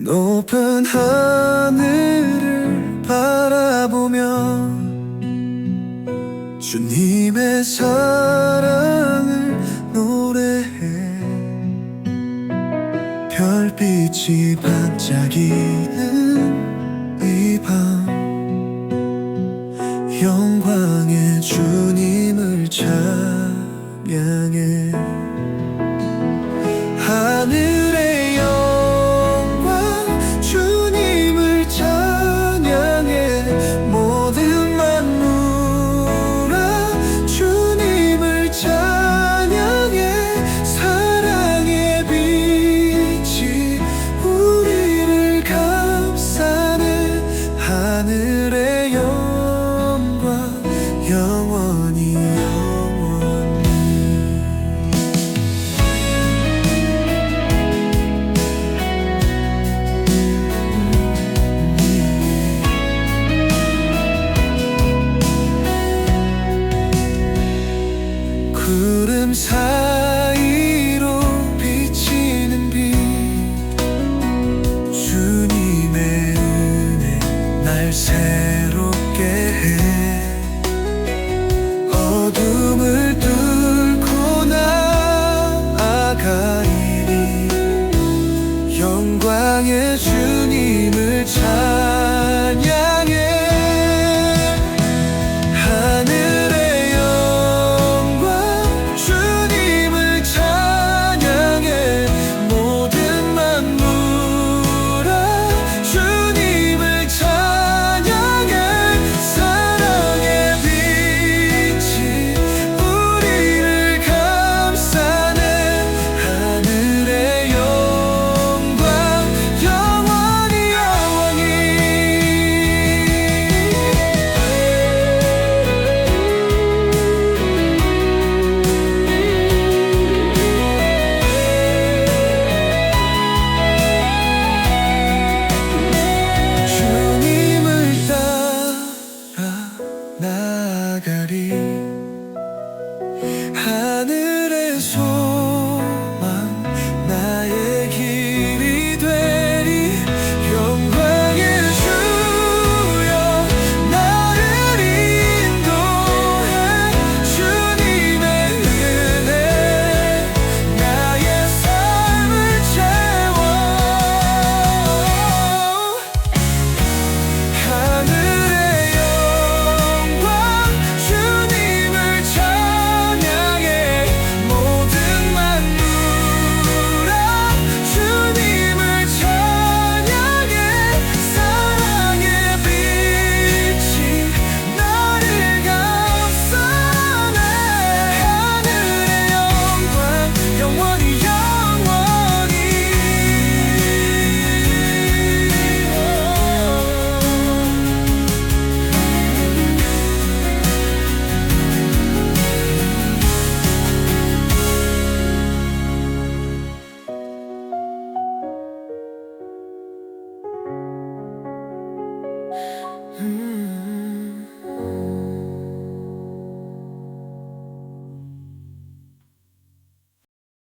높은 하늘을 바라보며 주님의 사랑을 노래해. 별빛이 반짝이는 이 밤 영광의 주님을 찬양해. 하늘 구름 사이로 비치는 빛. 주님의 은혜 날 새롭게 해. 어둠을 뚫고 나아가리니 영광의 주님을 찬양해